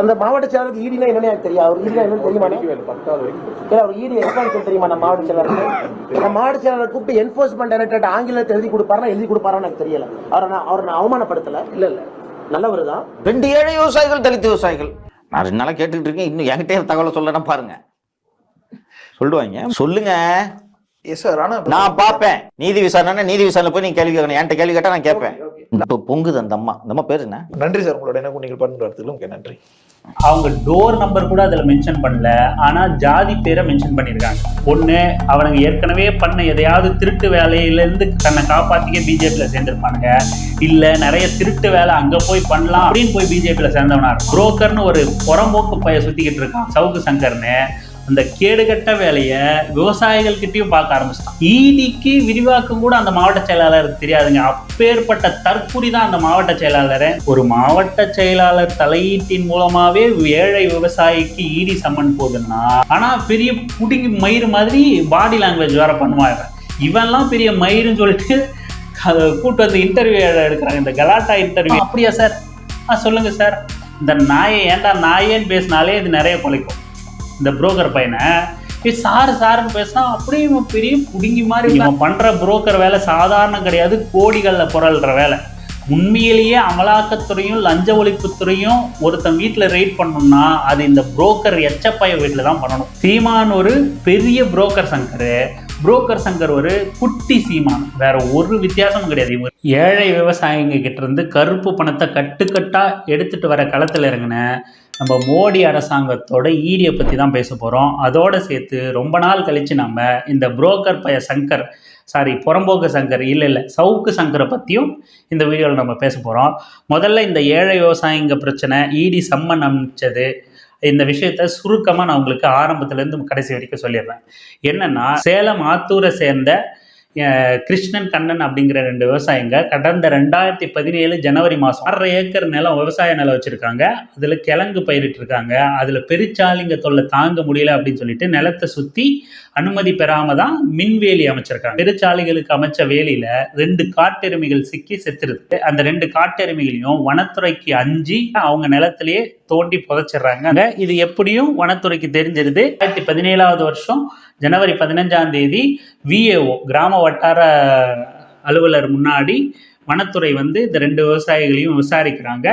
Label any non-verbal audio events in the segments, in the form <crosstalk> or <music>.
அந்த மாவட்ட செயலருக்கு ஈடினா என்னன்னு எனக்கு தெரியும் அவர் ஈடினா என்னன்னு தெரியுமா ஏன் அவர் ஈடி என்கொயரி தெரியுமா நம்ம மாவட்ட செயலருக்கு? நம்ம மாவட்ட செயலரை கூப்பிட்டு என்ஃபோர்ஸ்மெண்ட் டைரக்டரேட் ஆங்கிலத்தை எழுதி கொடுப்பாருன்னா எழுதி கொடுப்பாரான்னு எனக்கு தெரியல. அவரை நான் அவரை நான் அவமானப்படுத்தல. இல்ல இல்ல. நல்லவர் தான். ரெண்டு ஏழை விவசாயிகள் தலித் விவசாயிகள். நான் ரெண்டு நாளா கேட்டுக்கிட்டு இருக்கேன். இன்னும் என்கிட்டயே தகவலை சொல்லனா பாருங்க. சொல்லுவாங்க. சொல்லுங்க. எஸ் சார் ஆனா நான் பார்ப்பேன். நீதி விசாரணை நீதி விசாரணை போய் நீங்க கேள்வி கேட்கணும். என்கிட்ட கேள்வி கேட்டா நான் கேட்பேன். இப்போ பொங்குது அந்த அம்மா. அந்த அம்மா பேரு என்ன? நன்றி சார் உங்களோட எனக்கு நீங்கள் பண்ணுற இடத்துக்கு நன்றி. அவங்க டோர் நம்பர் கூட அதுல மென்ஷன் பண்ணல. ஆனா ஜாதி பேரை மென்ஷன் பண்ணியிருக்காங்க ஒன்று அவனுங்க ஏற்கனவே பண்ண எதையாவது திருட்டு வேலையில இருந்து தன்னை காப்பாத்திக்க பிஜேபியில சேர்ந்துருப்பானுங்க. இல்ல நிறைய திருட்டு வேலை அங்க போய் பண்ணலாம் அப்படின்னு போய் பிஜேபியில் சேர்ந்தவனா புரோக்கர்னு ஒரு புறம்போக்கு பைய சுத்திக்கிட்டு இருக்கான் சவுக்கு சங்கர்னு. அந்த கேடுகட்ட வேலையை விவசாயிகள் கிட்டயும் பார்க்க ஆரம்பிச்சிட்டான். ஈடிக்கு விரிவாக்கம் கூட அந்த மாவட்ட செயலாளருக்கு தெரியாதுங்க. அப்பேற்பட்ட தற்குறி தான் அந்த மாவட்ட செயலாளர். ஒரு மாவட்ட செயலாளர் தலையீட்டின் மூலமாவே ஏழை விவசாயிக்கு ஈடி சம்மன் போகுதுன்னா ஆனா பெரிய புடுங்கி மயிறு மாதிரி பாடி லாங்குவேஜ் வேற பண்ணுவாங்க. இவன்லாம் பெரிய மயிருன்னு சொல்லிட்டு அதை கூட்டு வந்து இன்டர்வியூ எடுக்கிறாங்க. இந்த கலாட்டா இன்டர்வியூ அப்படியா சார்? ஆ சொல்லுங்க சார். இந்த நாயை ஏன்டா நாயேன்னு பேசினாலே இது நிறைய குலைக்கும் இந்த புரோக்கர் பையனை சார் சார்னு பேசினா அப்படியே இவன் பெரிய புடுங்கி மாதிரி இவன் பண்ற புரோக்கர் வேலை சாதாரண கிடையாது கோடிகள்ல புரள்ற வேலை. உண்மையிலேயே அமலாக்கத்துறையும் லஞ்ச ஒழிப்புத்துறையும் ஒருத்தன் வீட்டில் ரெய்ட் பண்ணணும்னா அது இந்த புரோக்கர் எச்சப்பைய வீட்டில் தான் பண்ணணும். சீமான் ஒரு பெரிய புரோக்கர் சங்கர். புரோக்கர் சங்கர் ஒரு குட்டி சீமான். வேற ஒரு வித்தியாசமும் கிடையாது. இவர் ஏழை விவசாயிங்க கிட்ட இருந்து கருப்பு பணத்தை கட்டுக்கட்டா எடுத்துட்டு வர களத்தில் இறங்கின நம்ம மோடி அரசாங்கத்தோட ஈடியை பற்றி தான் பேச போகிறோம் அதோடு சேர்த்து ரொம்ப நாள் கழித்து நம்ம இந்த புரோக்கர் பய சங்கர் சாரி புறம்போக்கு சங்கர் இல்லை இல்லை சவுக்கு சங்கரை பற்றியும் இந்த வீடியோவில் நம்ம பேச போகிறோம் முதல்ல இந்த ஏழை விவசாயிங்க பிரச்சனை ஈடி சம்மன் அமைச்சது இந்த விஷயத்த சுருக்கமாக நான் உங்களுக்கு ஆரம்பத்துலேருந்து கடைசி வரைக்கும் சொல்லிடுறேன். என்னென்னா சேலம் ஆத்தூரை சேர்ந்த கிருஷ்ணன் கண்ணன் அப்படிங்கிற ரெண்டு விவசாயிங்க கடந்த ரெண்டாயிரத்தி பதினேழு ஜனவரி மாதம் அரை ஏக்கர் நிலம் விவசாய நிலம் வச்சுருக்காங்க. அதில் கிழங்கு பயிரிட்டு இருக்காங்க. அதில் பெருச்சாலிங்க தொல்லை தாங்க முடியல அப்படின்னு சொல்லிட்டு நிலத்தை சுற்றி அனுமதி பெறாமல் தான் மின்வேலி அமைச்சிருக்காங்க. பெருச்சாலைகளுக்கு அமைச்ச வேலியில் ரெண்டு காட்டெருமைகள் சிக்கி செத்துருது. அந்த ரெண்டு காட்டெருமைகளையும் வனத்துறைக்கு அஞ்சு அவங்க நிலத்திலேயே தோண்டி புதைச்சிடுறாங்க. இது எப்படியும் வனத்துறைக்கு தெரிஞ்சிருது. ரெண்டாயிரத்தி பதினேழாவது வருஷம் ஜனவரி பதினஞ்சாம் தேதி விஏஓ கிராம வட்டார அலுவலர் முன்னாடி வனத்துறை வந்து இந்த ரெண்டு விவசாயிகளையும் விசாரிக்கிறாங்க.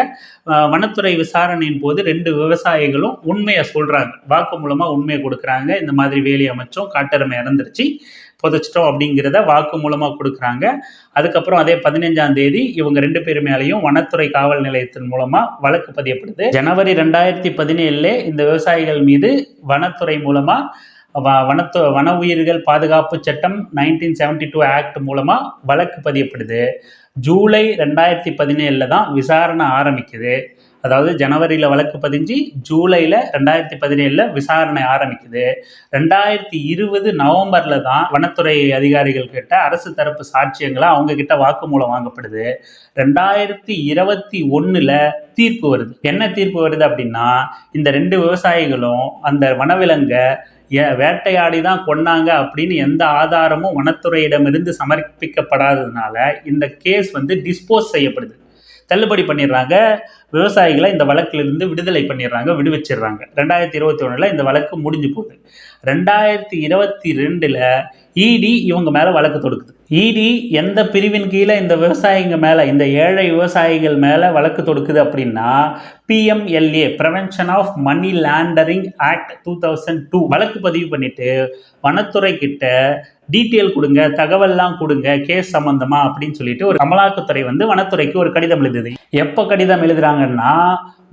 வனத்துறை விசாரணையின் போது ரெண்டு விவசாயிகளும் உண்மையை சொல்கிறாங்க வாக்கு மூலமாக உண்மையை கொடுக்குறாங்க. இந்த மாதிரி வேலி அமைச்சோம் காட்டெருமை இறந்துருச்சு புதைச்சிட்டோம் அப்படிங்கிறத வாக்கு மூலமாக கொடுக்குறாங்க. அதுக்கப்புறம் அதே பதினஞ்சாம் தேதி இவங்க ரெண்டு பேர் மேலேயும் வனத்துறை காவல் நிலையத்தின் மூலமாக வழக்கு பதியப்படுது. ஜனவரி ரெண்டாயிரத்தி பதினேழுல இந்த விவசாயிகள் மீது வனத்துறை மூலமாக வ- வனத்து வன உயிர்கள் பாதுகாப்பு சட்டம் நைன்டீன் செவன்டி டூ ஆக்ட் மூலமாக வழக்கு பதியப்படுது. ஜூலை ரெண்டாயிரத்தி பதினேழில் தான் விசாரணை ஆரம்பிக்குது. அதாவது ஜனவரியில் வழக்கு பதிஞ்சு ஜூலையில் ரெண்டாயிரத்தி பதினேழில் விசாரணை ஆரம்பிக்குது. ரெண்டாயிரத்தி இருபது நவம்பரில் தான் வனத்துறை அதிகாரிகள் கிட்ட அரசு தரப்பு சாட்சியங்களை அவங்கக்கிட்ட வாக்குமூலம் வாங்கப்படுது. ரெண்டாயிரத்தி இருபத்தி ஒன்றில் தீர்ப்பு வருது. என்ன தீர்ப்பு வருது அப்படின்னா இந்த ரெண்டு விவசாயிகளும் அந்த வனவிலங்கை வேட்டையாடி தான் கொன்னாங்க அப்படின்னு எந்த ஆதாரமும் வனத்துறையிடமிருந்து சமர்ப்பிக்கப்படாததுனால இந்த கேஸ் வந்து டிஸ்போஸ் செய்யப்படுது. தள்ளுபடி பண்ணிடுறாங்க. விவசாயிகளை இந்த வழக்கிலிருந்து விடுதலை பண்ணிடுறாங்க விடுவிச்சிடுறாங்க. ரெண்டாயிரத்தி இருபத்தி ஒன்றில் இந்த வழக்கு முடிஞ்சு போகுது. ரெண்டாயிரத்தி இருபத்தி ரெண்டில் இடி இவங்க மேலே வழக்கு தொடுக்குது. இடி எந்த பிரிவின் கீழே இந்த விவசாயிங்க மேலே இந்த ஏழை விவசாயிகள் மேலே வழக்கு தொடுக்குது அப்படின்னா PMLA prevention of money laundering act two thousand two வழக்கு பதிவு பண்ணிட்டு வனத்துறை கிட்ட டீட்டெயில் கொடுங்க தகவல்லாம் கொடுங்க கேஸ் சம்மந்தமாக அப்படின்னு சொல்லிட்டு ஒரு அமலாக்கத்துறை வந்து வனத்துறைக்கு ஒரு கடிதம் எழுதுது. எப்போ கடிதம் எழுதுறாங்கன்னா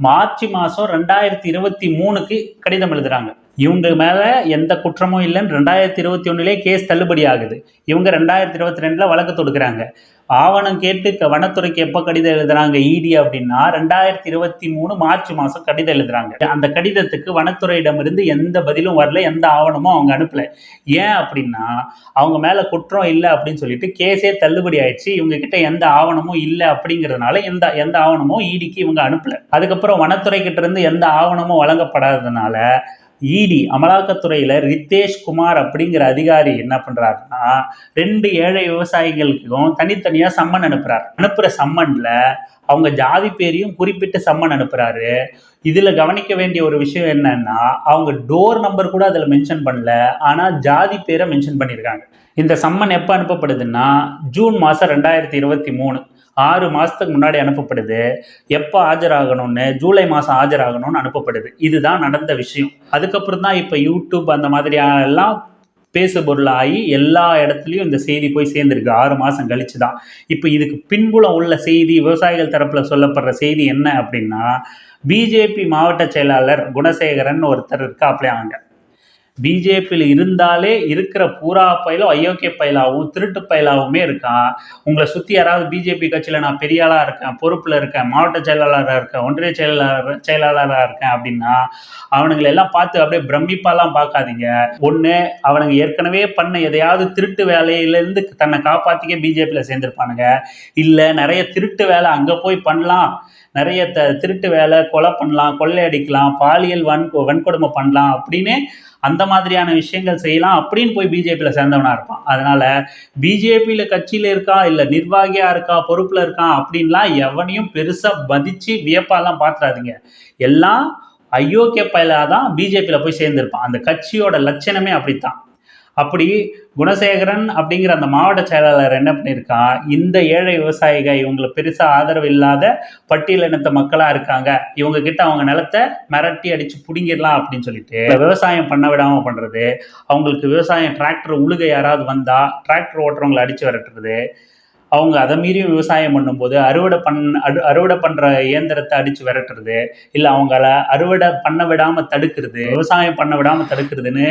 மார்ச் மாதம் ரெண்டாயிரத்தி இருபத்தி மூணுக்கு கடிதம் எழுதுறாங்க. இவங்க மேலே எந்த குற்றமும் இல்லைன்னு ரெண்டாயிரத்தி இருபத்தி ஒன்றுலேயே கேஸ் தள்ளுபடி ஆகுது. இவங்க ரெண்டாயிரத்தி இருபத்தி ரெண்டில் வழக்கு தொடுக்கிறாங்க. ஆவணம் கேட்டு க- வனத்துறைக்கு எப்போ கடிதம் எழுதுறாங்க இடி அப்படின்னா ரெண்டாயிரத்தி இருபத்தி மூணு மார்ச் மாதம் கடிதம் எழுதுறாங்க. அந்த கடிதத்துக்கு வனத்துறையிடமிருந்து எந்த பதிலும் வரல எந்த ஆவணமும் அவங்க அனுப்பல. ஏன் அப்படின்னா அவங்க மேலே குற்றம் இல்லை அப்படின்னு சொல்லிட்டு கேஸே தள்ளுபடி ஆயிடுச்சு. இவங்க கிட்ட எந்த ஆவணமும் இல்லை அப்படிங்கிறதுனால எந்த எந்த ஆவணமும் ஈடிக்கு இவங்க அனுப்பல. அதுக்கப்புறம் வனத்துறை கிட்ட இருந்து எந்த ஆவணமும் வழங்கப்படாததுனால இடி அமலாக்கத்துறையில ரித்தேஷ் குமார் அப்படிங்கிற அதிகாரி என்ன பண்றாருன்னா ரெண்டு ஏழை விவசாயிகளுக்கும் தனித்தனியா சம்மன் அனுப்புறாரு. அனுப்புற சம்மன்ல அவங்க ஜாதி பேரையும் குறிப்பிட்டு சம்மன் அனுப்புறாரு. இதுல கவனிக்க வேண்டிய ஒரு விஷயம் என்னன்னா அவங்க டோர் நம்பர் கூட அதுல மென்ஷன் பண்ணல ஆனா ஜாதி பேரை மென்ஷன் பண்ணியிருக்காங்க இந்த சம்மன் எப்போ அனுப்பப்படுதுன்னா ஜூன் மாதம் ரெண்டாயிரத்தி இருபத்தி மூணு. ஆறு மாதத்துக்கு முன்னாடி அனுப்பப்படுது. எப்போ ஆஜராகணும்னு ஜூலை மாதம் ஆஜராகணும்னு அனுப்பப்படுது. இதுதான் நடந்த விஷயம். அதுக்கப்புறம் தான் இப்போ யூடியூப் அந்த மாதிரியான எல்லாம் பேசு பொருளாகி எல்லா இடத்துலையும் இந்த செய்தி போய் சேர்ந்துருக்கு. ஆறு மாதம் கழிச்சு தான். இப்போ இதுக்கு பின்புலம் உள்ள செய்தி விவசாயிகள் தரப்பில் சொல்லப்படுற செய்தி என்ன அப்படின்னா பிஜேபி மாவட்ட செயலாளர் குணசேகரன் ஒருத்தர் இருக்காப்லையா அங்கே பிஜேபியில் இருந்தாலே இருக்கிற பூரா பயிலும் அயோக்கிய பயிலாகவும் திருட்டு பயிலாகவுமே இருக்கான். உங்களை சுற்றி யாராவது பிஜேபி கட்சியில் நான் பெரிய ஆளாக இருக்கேன் பொறுப்பில் இருக்கேன் மாவட்ட செயலாளராக இருக்கேன் ஒன்றிய செயலாளர் செயலாளராக இருக்கேன் அப்படின்னா அவனுங்களை எல்லாம் பார்த்து அப்படியே பிரமிப்பாலாம் பார்க்காதீங்க. ஒன்று அவனுங்க ஏற்கனவே பண்ண எதையாவது திருட்டு வேலையிலேருந்து தன்னை காப்பாற்றிக்க பிஜேபியில் சேர்ந்துருப்பானுங்க. இல்லை நிறைய திருட்டு வேலை அங்கே போய் பண்ணலாம். நிறைய த திருட்டு வேலை கொலை பண்ணலாம் கொள்ளையடிக்கலாம் பாலியல் வன் வன்கொடுமை பண்ணலாம் அப்படின்னு அந்த மாதிரியான விஷயங்கள் செய்யலாம் அப்படின்னு போய் பிஜேபியில் சேர்ந்தவனாக இருப்பான். அதனால் பிஜேபியில் கட்சியில் இருக்கா இல்லை நிர்வாகியாக இருக்கா பொறுப்பில் இருக்கான் அப்படின்லாம் எவனையும் பெருசாக மதித்து வியப்பாலாம் பார்த்துறாதீங்க எல்லாம் அயோக்கிய பயலாக தான் பிஜேபியில் போய் சேர்ந்திருப்பான். அந்த கட்சியோட லட்சணமே அப்படித்தான். அப்படி குணசேகரன் அப்படிங்கிற அந்த மாவட்ட செயலாளர் என்ன பண்ணியிருக்கான் இந்த ஏழை விவசாயிகள் இவங்களுக்கு பெருசாக ஆதரவு இல்லாத பட்டியலினத்த மக்களாக இருக்காங்க. இவங்க கிட்ட அவங்க நிலத்தை மிரட்டி அடித்து பிடுங்கிடலாம் அப்படின்னு சொல்லிட்டு விவசாயம் பண்ண விடாமல் பண்ணுறது அவங்களுக்கு விவசாயம் டிராக்டர் உழுக யாராவது வந்தால் டிராக்டர் ஓட்டுறவங்களை அடித்து விரட்டுறது அவங்க அதை மீறியும் விவசாயம் பண்ணும்போது அறுவடை பண் அடு அறுவடை பண்ணுற இயந்திரத்தை அடித்து விரட்டுறது இல்லை அவங்கள அறுவடை பண்ண விடாமல் தடுக்கிறது விவசாயம் பண்ண விடாமல் தடுக்கிறதுன்னு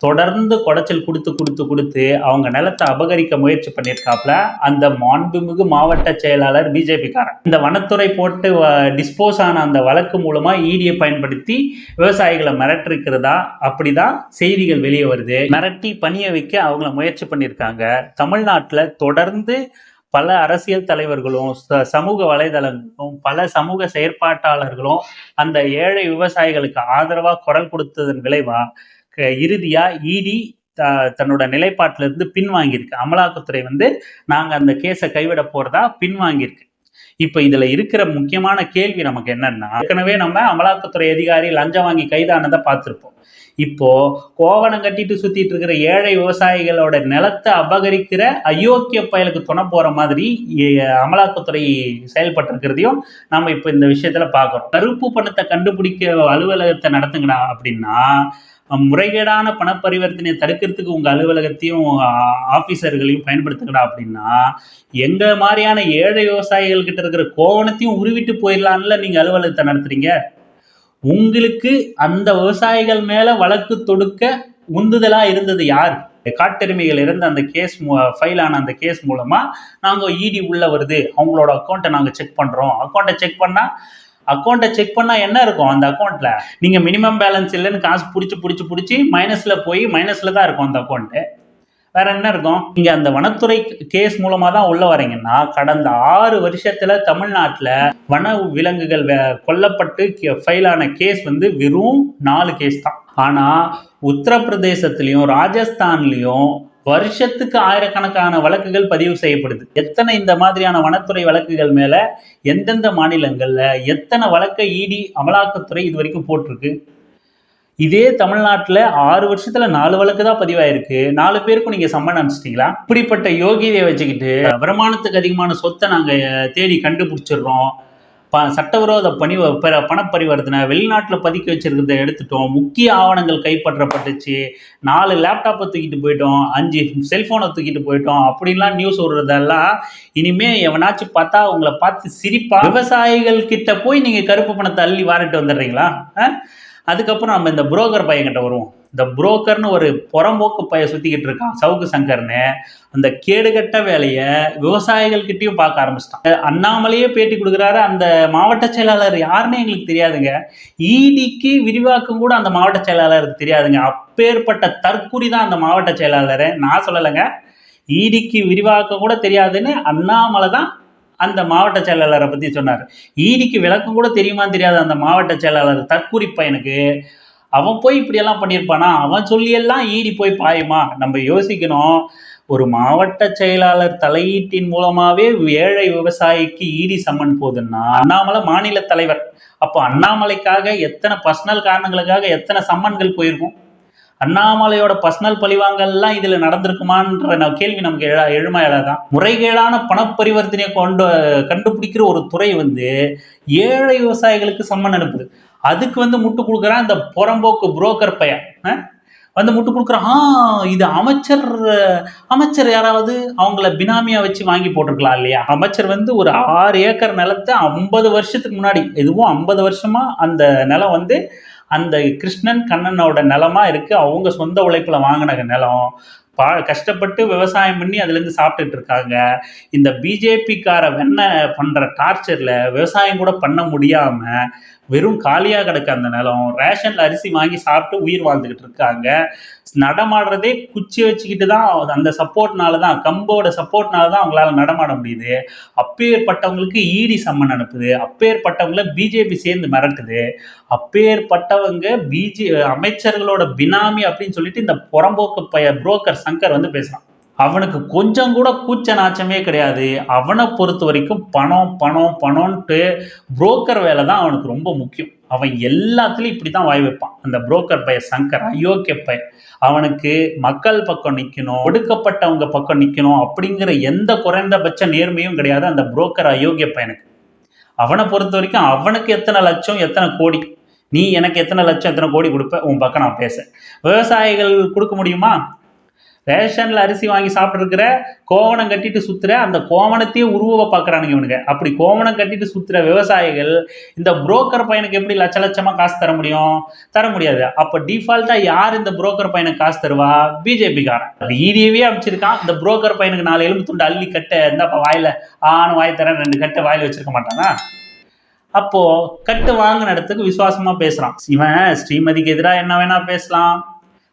தொடர்ந்து குடைச்சல் கொடுத்து கொடுத்து கொடுத்து அவங்க நிலத்தை அபகரிக்க முயற்சி பண்ணியிருக்காப்புல அந்த மாண்புமிகு மாவட்ட செயலாளர் பிஜேபிக்காரன். இந்த வனத்துறை போட்டு டிஸ்போஸ் ஆன அந்த வழக்கு மூலமா ஈடியை பயன்படுத்தி விவசாயிகளை மிரட்டிருக்கிறதா? அப்படிதான் செய்திகள் வெளியே வருது. மிரட்டி பணிய வைக்க அவங்கள முயற்சி பண்ணியிருக்காங்க. தமிழ்நாட்டில் தொடர்ந்து பல அரசியல் தலைவர்களும் ச- சமூக வலைதளங்களும் பல சமூக செயற்பாட்டாளர்களும் அந்த ஏழை விவசாயிகளுக்கு ஆதரவாக குரல் கொடுத்ததன் விளைவாக இறுதியாக இறுதியா இடி தன்னோட நிலைப்பாட்டில இருந்து பின்வாங்கியிருக்கு. அமலாக்கத்துறை வந்து நாங்க அந்த கேஸை கைவிட போறதா பின்வாங்கியிருக்கு. இப்போ இதுல இருக்கிற முக்கியமான கேள்வி நமக்கு என்னன்னா ஏற்கனவே நம்ம அமலாக்கத்துறை அதிகாரி லஞ்சம் வாங்கி கைதானதை பார்த்திருப்போம். இப்போ கோவணம் கட்டிட்டு சுத்திட்டு இருக்கிற ஏழை விவசாயிகளோட நிலத்தை அபகரிக்கிற அயோக்கிய பயலுக்கு துணை போற மாதிரி அமலாக்கத்துறை செயல்பட்டு இருக்கிறதையும் நம்ம இப்போ இந்த விஷயத்துல பார்க்குறோம். கருப்பு பணத்தை கண்டுபிடிக்க அலுவலகத்தை நடத்துங்கடா அப்படின்னா முறைகேடான பண தடுக்கிறதுக்கு உங்கள் அலுவலகத்தையும் ஆஃபீஸர்களையும் பயன்படுத்துக்கடா அப்படின்னா எங்கள் மாதிரியான ஏழை விவசாயிகள் கிட்ட இருக்கிற கோவணத்தையும் உருவிட்டு போயிடலான்ல நீங்கள் அலுவலகத்தை நடத்துறீங்க? உங்களுக்கு அந்த விவசாயிகள் மேலே வழக்கு தொடுக்க உந்துதலாக இருந்தது யார்? காட்டெருமைகள் இருந்த அந்த கேஸ் ஃபைல் ஆன அந்த கேஸ் மூலமாக நாங்கள் இடி உள்ளே வருது. அவங்களோட அக்கௌண்ட்டை நாங்கள் செக் பண்ணுறோம் அக்கௌண்ட்டை செக் பண்ணால் அக்கௌண்ட்டை செக் பண்ணால் என்ன இருக்கும் அந்த அக்கௌண்ட்ல நீங்க மினிமம் பேலன்ஸ் இல்லைன்னு காசு பிடிச்சி பிடிச்சி பிடிச்சி மைனஸ்ல போய் மைனஸ்ல தான் இருக்கும் அந்த அக்கௌண்ட்டு வேற என்ன இருக்கும்? நீங்க அந்த வனத்துறை கேஸ் மூலமா தான் உள்ள வரீங்கன்னா கடந்த ஆறு வருஷத்துல தமிழ்நாட்டில் வன விலங்குகள் வே- கொல்லப்பட்டு ஃபைலான கேஸ் வந்து வெறும் நாலு கேஸ் தான். ஆனா உத்தரப்பிரதேசத்திலையும் ராஜஸ்தான்லயும் வருஷத்துக்கு ஆயிரக்கணக்கான வழக்குகள் பதிவு செய்யப்படுது. எத்தனை இந்த மாதிரியான வனத்துறை வழக்குகள் மேல எந்தெந்த மாநிலங்கள்ல எத்தனை வழக்கை இடி அமலாக்கத்துறை இது வரைக்கும் போட்டிருக்கு? இதே தமிழ்நாட்டில் ஆறு வருஷத்துல நாலு வழக்கு தான் பதிவாயிருக்கு. நாலு பேருக்கும் நீங்க சம்மன் அனுப்பிச்சிட்டீங்களா? இப்படிப்பட்ட யோகியதை வச்சுக்கிட்டு வருமானத்துக்கு அதிகமான சொத்தை நாங்க தேடி கண்டுபிடிச்சிடுறோம். ப சட்டவிரோத பணி பணப்பரிவர்த்தனை வெளிநாட்டில் பதுக்கி வச்சுருக்கிறத எடுத்துட்டோம். முக்கிய ஆவணங்கள் கைப்பற்றப்பட்டுச்சு. நாலு லேப்டாப்பை தூக்கிட்டு போயிட்டோம். அஞ்சு செல்ஃபோனை தூக்கிட்டு போயிட்டோம். அப்படின்லாம் நியூஸ் விடுறதெல்லாம் இனிமே எவனாச்சும் பார்த்தா உங்களை பார்த்து சிரிப்பா விவசாயிகள் கிட்ட போய் நீங்கள் கருப்பு பணத்தை அள்ளி வாரிட்டு வந்துடுறீங்களா? ஆ? அதுக்கப்புறம் நம்ம இந்த புரோக்கர் பையன்கிட்ட வருவோம். இந்த புரோக்கர்னு ஒரு புறம்போக்கு பைய சுத்திக்கிட்டு இருக்கான் சவுக்கு சங்கர்னு. அந்த கேடுகட்ட வேலையை விவசாயிகள்கிட்டயும் பார்க்க ஆரம்பிச்சிட்டான். அண்ணாமலையே பேட்டி கொடுக்குறாரு அந்த மாவட்ட செயலாளர் யாருன்னு எங்களுக்கு தெரியாதுங்க. ஈடிக்கு விரிவாக்கம் கூட அந்த மாவட்ட செயலாளருக்கு தெரியாதுங்க. அப்பேற்பட்ட தற்குறி தான் அந்த மாவட்ட செயலாளர். நான் சொல்லலைங்க. ஈடிக்கு விரிவாக்கம் கூட தெரியாதுன்னு அண்ணாமலை தான் அந்த மாவட்ட செயலாளரை பற்றி சொன்னார். ஈடிக்கு விளக்கம் கூட தெரியுமான்னு தெரியாது அந்த மாவட்ட செயலாளர் தற்குறி பையனுக்கு அவன் போய் இப்படியெல்லாம் பண்ணியிருப்பானா? அவன் சொல்லியெல்லாம் ஈடி போய் பாயுமா? நம்ம யோசிக்கணும். ஒரு மாவட்ட செயலாளர் தலையீட்டின் மூலமாவே ஏழை விவசாயிக்கு ஈடி சம்மன் போகுதுன்னா அண்ணாமலை மாநில தலைவர். அப்போ அண்ணாமலைக்காக எத்தனை பர்சனல் காரணங்களுக்காக எத்தனை சம்மன்கள் போயிருக்கும்? அண்ணாமலையோட பர்சனல் பழிவாங்கல்லாம் இதில் நடந்திருக்குமான்ற நான் கேள்வி நமக்கு எழ எழுமையில தான் முறைகேடான பணப்பரிவர்த்தனையை கொண்டு கண்டுபிடிக்கிற ஒரு துறை வந்து ஏழை விவசாயிகளுக்கு சம்மன் அனுப்புது. அதுக்கு வந்து முட்டு கொடுக்குறான் இந்த புறம்போக்கு புரோக்கர் பையன். ஆ? வந்து முட்டு கொடுக்குறான் ஆ இது அமைச்சர் அமைச்சர் யாராவது அவங்கள பினாமியா வச்சு வாங்கி போட்டிருக்கலாம் இல்லையா? அமைச்சர் வந்து ஒரு ஆறு ஏக்கர் நிலத்தை ஐம்பது வருஷத்துக்கு முன்னாடி எதுவும் ஐம்பது வருஷமா அந்த நிலம் வந்து அந்த கிருஷ்ணன் கண்ணனோட நிலமா இருக்கு. அவங்க சொந்த உழைப்புல வாங்கின நிலம். பா கஷ்டப்பட்டு விவசாயம் பண்ணி அதுலேருந்து சாப்பிட்டுட்டு இருக்காங்க. இந்த பிஜேபிக்கார வெண்ண பண்ணுற டார்ச்சரில் விவசாயம் கூட பண்ண முடியாமல் வெறும் காலியாக கிடக்கு அந்த நிலம். ரேஷன்ல அரிசி வாங்கி சாப்பிட்டு உயிர் வாழ்ந்துக்கிட்டு இருக்காங்க. நடமாடுறதே குச்சி வச்சுக்கிட்டு தான் அந்த சப்போர்ட்னால தான் கம்போட சப்போர்ட்னால தான் அவங்களால நடமாட முடியுது. அப்பேற்பட்டவங்களுக்கு ஈடி சம்மன் அனுப்புது. அப்பேற்பட்டவங்கள பிஜேபி சேர்ந்து மிரட்டுது. அப்பேற்பட்டவங்க பிஜே அமைச்சர்களோட பினாமி அப்படின்னு சொல்லிட்டு இந்த புறம்போக்கு பய புரோக்கர் சங்கர் வந்து பேசுகிறான் அவனுக்கு கொஞ்சம் கூட கூச்ச நாச்சமே கிடையாது. அவனை பொறுத்த வரைக்கும் பணம் பணம் பணம்ன்ட்டு புரோக்கர் வேலை தான் அவனுக்கு ரொம்ப முக்கியம். அவன் எல்லாத்துலேயும் இப்படி தான் வாய் வைப்பான். அந்த புரோக்கர் பைய சங்கர் அயோக்கிய பையன்? அவனுக்கு மக்கள் பக்கம் நிற்கணும் ஒடுக்கப்பட்டவங்க பக்கம் நிற்கணும் அப்படிங்கிற எந்த குறைந்தபட்ச நேர்மையும் கிடையாது அந்த புரோக்கர் அயோக்கிய பையனுக்கு? அவனை பொறுத்த வரைக்கும் அவனுக்கு எத்தனை லட்சம் எத்தனை கோடி? நீ எனக்கு எத்தனை லட்சம் எத்தனை கோடி கொடுப்ப? உன் பக்கம் நான் பேச. விவசாயிகள் கொடுக்க முடியுமா? ரேஷனில் அரிசி வாங்கி சாப்பிட்ருக்கிற கோவணம் கட்டிட்டு சுற்றுற அந்த கோவணத்தையே உருவ பார்க்குறானுங்க இவனுங்க. அப்படி கோவணம் கட்டிட்டு சுற்றுற விவசாயிகள் இந்த புரோக்கர் பையனுக்கு எப்படி லட்ச லட்சமாக காசு தர முடியும்? தர முடியாது. அப்போ டிஃபால்ட்டாக யார் இந்த புரோக்கர் பையனுக்கு காசு தருவா? பிஜேபிக்காரன் அது ஈடியவே அமைச்சிருக்கான். இந்த புரோக்கர் பையனுக்கு நாலு எலும்பு துண்டு அள்ளி கட்ட இந்தாப்பா வாயில் ஆணு வாய் தரேன் ரெண்டு கட்டை வாயில் வச்சிருக்க மாட்டானா? அப்போது கட்டு வாங்கின இடத்துக்கு விசுவாசமாக பேசுகிறான் இவன் ஸ்ரீமதிக்கு எதிராக என்ன வேணால் பேசலாம்.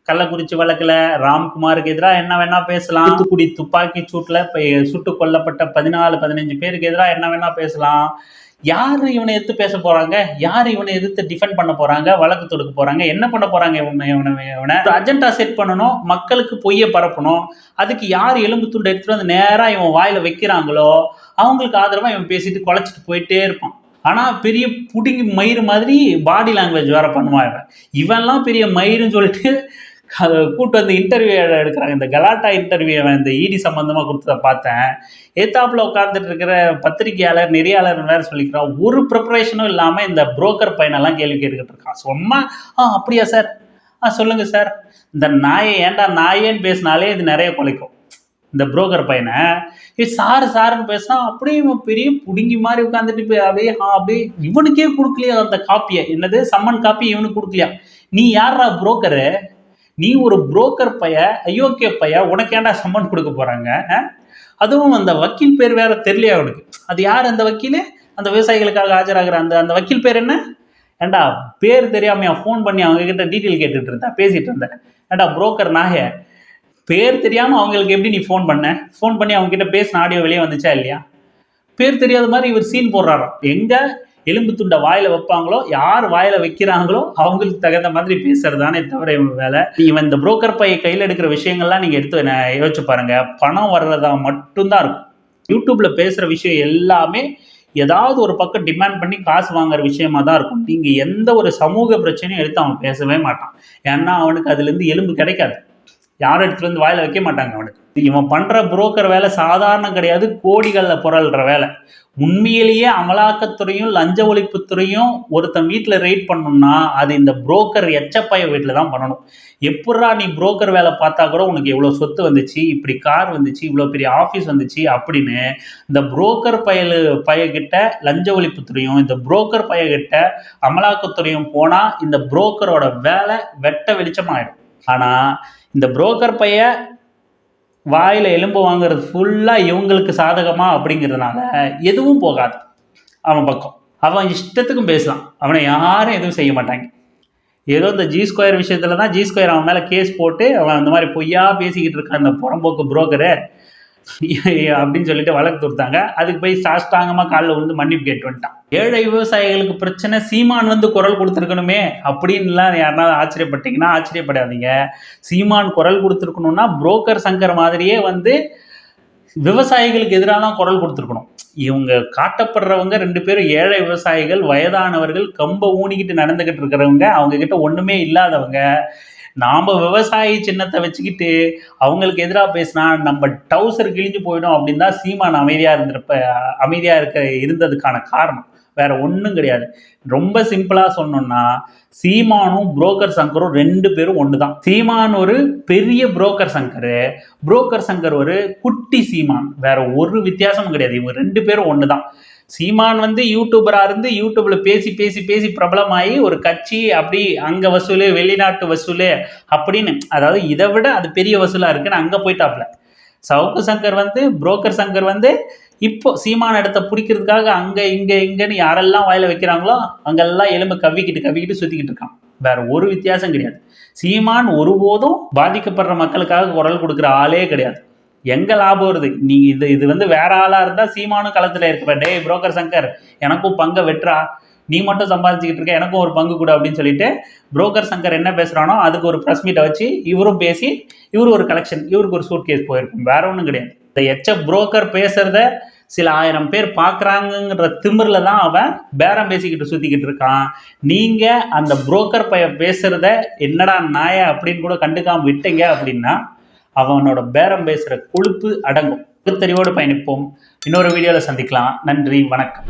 கள்ளக்குறிச்சி வழக்குல ராம்குமாருக்கு எதிராக என்ன வேணா பேசலாம். தூத்துக்குடி துப்பாக்கி இப்ப சுட்டு கொல்லப்பட்ட பதினாலு பதினஞ்சு பேருக்கு எதிராக என்ன வேணா பேசலாம். யாரு இவனை எதிர்த்து பேச போறாங்க? யார் இவனை எதிர்த்து டிஃபெண்ட் பண்ண போறாங்க? வழக்கு தொடுக்க போறாங்க? என்ன பண்ண போறாங்க இவனை இவனை இவனை? அஜெண்டா செட் பண்ணணும் மக்களுக்கு பொய்யை பரப்பணும். அதுக்கு யார் எலும்பு துண்டை எடுத்துட்டு வந்து நேரா இவன் வாயில வைக்கிறாங்களோ அவங்களுக்கு ஆதரவா இவன் பேசிட்டு குலைச்சிட்டு போயிட்டே இருப்பான். ஆனா பெரிய புடுங்கி மயிறு மாதிரி பாடி லாங்குவேஜ் வேற பண்ணுவான் இவன் இவன்லாம் பெரிய மயிருன்னு சொல்லிட்டு கூட்டு வந்து இன்டர்வியூ எடுக்கிறாங்க. இந்த கலாட்டா இன்டர்வியூ இந்த இடி சம்மந்தமாக கொடுத்ததை பார்த்தேன். ஏத்தாப்பில் உட்காந்துட்டு இருக்கிற பத்திரிகையாளர் நெறியாளர் வேறு சொல்லிக்கிறான். ஒரு ப்ரிப்பரேஷனும் இல்லாமல் இந்த புரோக்கர் பையனெல்லாம் கேள்வி கேட்டுக்கிட்டு இருக்கான். சும்மா ஆ அப்படியா சார் ஆ சொல்லுங்கள் சார் இந்த நாயை ஏன்டா நாயேன்னு பேசினாலே இது நிறைய குலைக்கும். இந்த புரோக்கர் பையனை இது சாரு சாருன்னு பேசினா அப்படியே இவன் பெரிய புடுங்கி மாதிரி உட்காந்துட்டு போய் அப்படியே ஆ, அப்படியே இவனுக்கே கொடுக்கலையா அந்த காப்பியை என்னது? சம்மன் காப்பி இவனுக்கு கொடுக்கலையா? நீ யாரா புரோக்கரு நீ ஒரு புரோக்கர் பைய அயோக்கிய பைய உனக்கு ஏன்டா சம்மன் கொடுக்க போறாங்க? அதுவும் அந்த வக்கீல் பேர் வேற தெரியலையா அவனுக்கு? அது யார் அந்த வக்கீல்? அந்த விவசாயிகளுக்காக ஆஜராகிற அந்த அந்த வக்கீல் பேர் என்ன? ஏண்டா பேர் தெரியாமையா ஃபோன் பண்ணி அவங்க கிட்ட டீட்டெயில் கேட்டுட்டு இருந்தேன் பேசிட்டு இருந்தேன் ஏண்டா புரோக்கர் நாய? பேர் தெரியாம அவங்களுக்கு எப்படி நீ ஃபோன் பண்ண? ஃபோன் பண்ணி அவங்க கிட்ட பேசின ஆடியோ வெளியே வந்துச்சா இல்லையா? பேர் தெரியாத மாதிரி இவர் சீன் போடுறாராம். எங்கே? எலும்பு துண்டை வாயில வைப்பாங்களோ யார் வாயில வைக்கிறாங்களோ அவங்களுக்கு தகுந்த மாதிரி பேசுறதானே தவிர இவன் வேலை. இவன் இந்த புரோக்கர் பையை கையில் எடுக்கிற விஷயங்கள்லாம் நீங்க எடுத்து யோசிச்சு பாருங்க. பணம் வர்றதா மட்டும்தான் இருக்கும். யூடியூப்ல பேசுற விஷயம் எல்லாமே ஏதாவது ஒரு பக்கம் டிமாண்ட் பண்ணி காசு வாங்குற விஷயமா தான் இருக்கும். நீங்க எந்த ஒரு சமூக பிரச்சனையும் எடுத்து அவன் பேசவே மாட்டான். ஏன்னா அவனுக்கு அதுல இருந்து எலும்பு கிடைக்காது. யாரும் எடுத்துட்டு வந்து வாயில வைக்க மாட்டாங்க அவனுக்கு இவன் பண்ற புரோக்கர் வேலை சாதாரணம் கிடையாது கோடிகளில் புரள்ற வேலை. உண்மையிலேயே அமலாக்கத்துறையும் லஞ்ச ஒழிப்புத்துறையும் ஒருத்தன் வீட்டில் ரெய்ட் பண்ணணும்னா அது இந்த புரோக்கர் எச்சப்பைய வீட்டில் தான் பண்ணணும். எப்படா நீ புரோக்கர் வேலை பார்த்தா கூட உனக்கு இவ்வளோ சொத்து வந்துச்சு இப்படி கார் வந்துச்சு இவ்வளோ பெரிய ஆஃபீஸ் வந்துச்சு அப்படின்னு இந்த புரோக்கர் பயலு பையகிட்ட லஞ்ச ஒழிப்புத்துறையும் இந்த புரோக்கர் பையகிட்ட அமலாக்கத்துறையும் போனால் இந்த புரோக்கரோட வேலை வெட்ட வெளிச்சமாயிடும். ஆனால் இந்த புரோக்கர் பைய வாயில் எலும்பு வாங்குறது ஃபுல்லாக இவங்களுக்கு சாதகமாக அப்படிங்கிறதுனால எதுவும் போகாது. அவன் பக்கம். அவன் இஷ்டத்துக்கும் பேசலாம். அவனை யாரும் எதுவும் செய்ய மாட்டாங்க. ஏதோ இந்த ஜி ஸ்கொயர் விஷயத்துல தான் ஜி ஸ்கொயர் அவன் மேலே கேஸ் போட்டு அவன் அந்த மாதிரி பொய்யா பேசிக்கிட்டு இருக்கான் அந்த புறம்போக்கு புரோக்கரை <laughs> அப்படின்னு சொல்லிட்டு வழக்கு தொடுத்தாங்க. அதுக்கு போய் சாஷ்டாங்கமா காலில் விழுந்து மன்னிப்பு கேட்டு வந்துட்டான். ஏழை விவசாயிகளுக்கு பிரச்சனை சீமான் வந்து குரல் கொடுத்துருக்கணுமே அப்படின்லாம் யாருனாவது ஆச்சரியப்பட்டீங்கன்னா ஆச்சரியப்படாதீங்க. சீமான் குரல் கொடுத்துருக்கணும்னா புரோக்கர் சங்கர் மாதிரியே வந்து விவசாயிகளுக்கு எதிராக தான் குரல் கொடுத்துருக்கணும். இவங்க காட்டப்படுறவங்க ரெண்டு பேரும் ஏழை விவசாயிகள் வயதானவர்கள் கம்ப ஊனிக்கிட்டு நடந்துக்கிட்டு இருக்கிறவங்க அவங்க கிட்ட ஒண்ணுமே இல்லாதவங்க. நாம் விவசாயி சின்னத்தை வச்சுக்கிட்டு அவங்களுக்கு எதிராக பேசினா நம்ம டவுசர் கிழிஞ்சு போயிடும் அப்படின்னு தான் சீமான் அமைதியாக இருந்திருப்ப அமைதியாக இருக்க இருந்ததுக்கான காரணம். வேற ஒன்றும் கிடையாது. ரொம்ப சிம்பிளாக சொன்னோம்னா சீமானும் புரோக்கர் சங்கரும் ரெண்டு பேரும் ஒன்று தான் சீமான் ஒரு பெரிய புரோக்கர் சங்கர் புரோக்கர் சங்கர் ஒரு குட்டி சீமான். வேற ஒரு வித்தியாசமும் கிடையாது. இவங்க ரெண்டு பேரும் ஒன்று தான் சீமான் வந்து யூடியூபராக இருந்து யூடியூப்ல பேசி பேசி பேசி பிரபலமாகி ஒரு கட்சி அப்படி அங்கே வசூல் வெளிநாட்டு வசூல் அப்படின்னு அதாவது இதை விட அது பெரிய வசூலாக இருக்குன்னு அங்கே போயிட்டாப்ல சவுக்கு சங்கர் வந்து புரோக்கர் சங்கர் வந்து இப்போ சீமான இடத்த பிடிக்கிறதுக்காக அங்கே இங்கே இங்கேன்னு யாரெல்லாம் வாயில வைக்கிறாங்களோ அங்கெல்லாம் எலும்பு கவ்விக்கிட்டு கவ்விக்கிட்டு சுற்றிக்கிட்டு இருக்கான். வேற ஒரு வித்தியாசம் கிடையாது. சீமான் ஒருபோதும் பாதிக்கப்படுற மக்களுக்காக குரல் கொடுக்குற ஆளே கிடையாது. எங்க லாபம் வருது? நீ இது இது வந்து வேற ஆளா இருந்தா சீமானும் களத்துல இருப்ப. டே புரோக்கர் சங்கர் எனக்கும் பங்கை வெட்டுறா. நீ மட்டும் சம்பாதிச்சுக்கிட்டு இருக்க எனக்கும் ஒரு பங்கு கூட அப்படின்னு சொல்லிட்டு புரோக்கர் சங்கர் என்ன பேசுறானோ அதுக்கு ஒரு ப்ரெஸ் மீட்டை வச்சு இவரும் பேசி இவரு ஒரு கலெக்ஷன் இவருக்கு ஒரு சூட் கேஸ் போயிருக்கும். வேற ஒன்றும் கிடையாது. இந்த எச்ச புரோக்கர் பேசுறத சில ஆயிரம் பேர் பார்க்குறாங்கன்ற திமிரில் தான் அவன் பேரம் பேசிக்கிட்டு சுற்றிக்கிட்டு இருக்கான். நீங்கள் அந்த புரோக்கர் பைய பேசுகிறத என்னடா நாய அப்படின்னு கூட கண்டுக்காமல் விட்டீங்க அப்படின்னா அவனோட பேரம் பேசுகிற கொழுப்பு அடங்கும். பகுத்தறிவோடு பயணிப்போம். இன்னொரு வீடியோவில் சந்திக்கலாம். நன்றி. வணக்கம்.